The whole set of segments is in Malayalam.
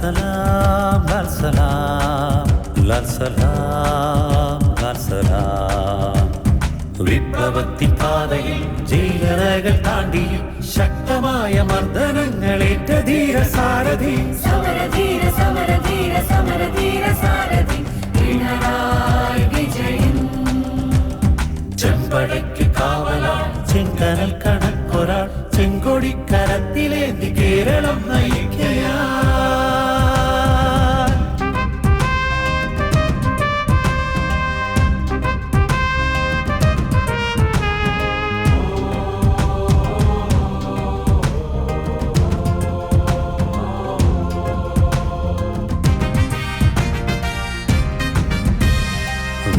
സലാം ലാൽ സലാം ലാൽ സലാം ലാൽ സലാം. വിപ്ലവത്തിൻ പാതയിൽ ജയിലറകൾ താണ്ടി ശക്തമായ മർദ്ദനങ്ങളേറ്റ ധീര സാരഥി സമരധീര സമരധീര സമരധീര സാരഥി. പിണറായി വിജയൻ. ചെമ്പടയ്ക്ക് കാവലാ ചെങ്കനൽ കണക്കൊരാൾ ചെങ്കൊടിക്കരത്തിലേന്തി കേരളം നയി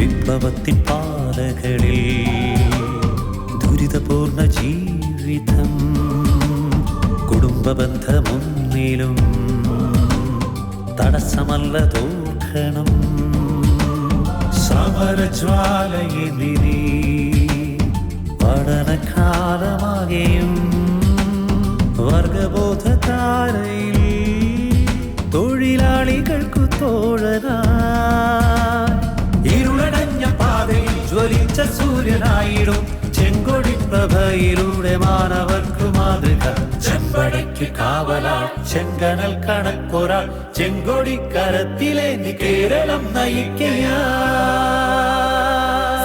വിപ്ലവത്തിൻ പാതകളിൽ ദുരിതപൂർണ ജീവിതം കുടുംബബന്ധമൊന്നിലും തടസ്സമല്ല തോക്കണം സമരജ്വാലയെതിരെ പഠനകാലമാകെയും ജ്വലിച്ച സൂര്യനായിടും. ചെങ്കൊടി പ്രഭയിലൂടെ മാനവർക്കു മാതൃക. ചെമ്പടയ്ക്ക് കാവലാൾ ചെങ്കനൽ കണക്കൊരാൾ ചെങ്കൊടി നീ കേരളം നയിക്കയാ.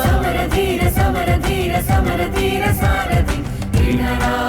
സമരധീര സമരധീര സമരധീര സാരഥി. പിണറായി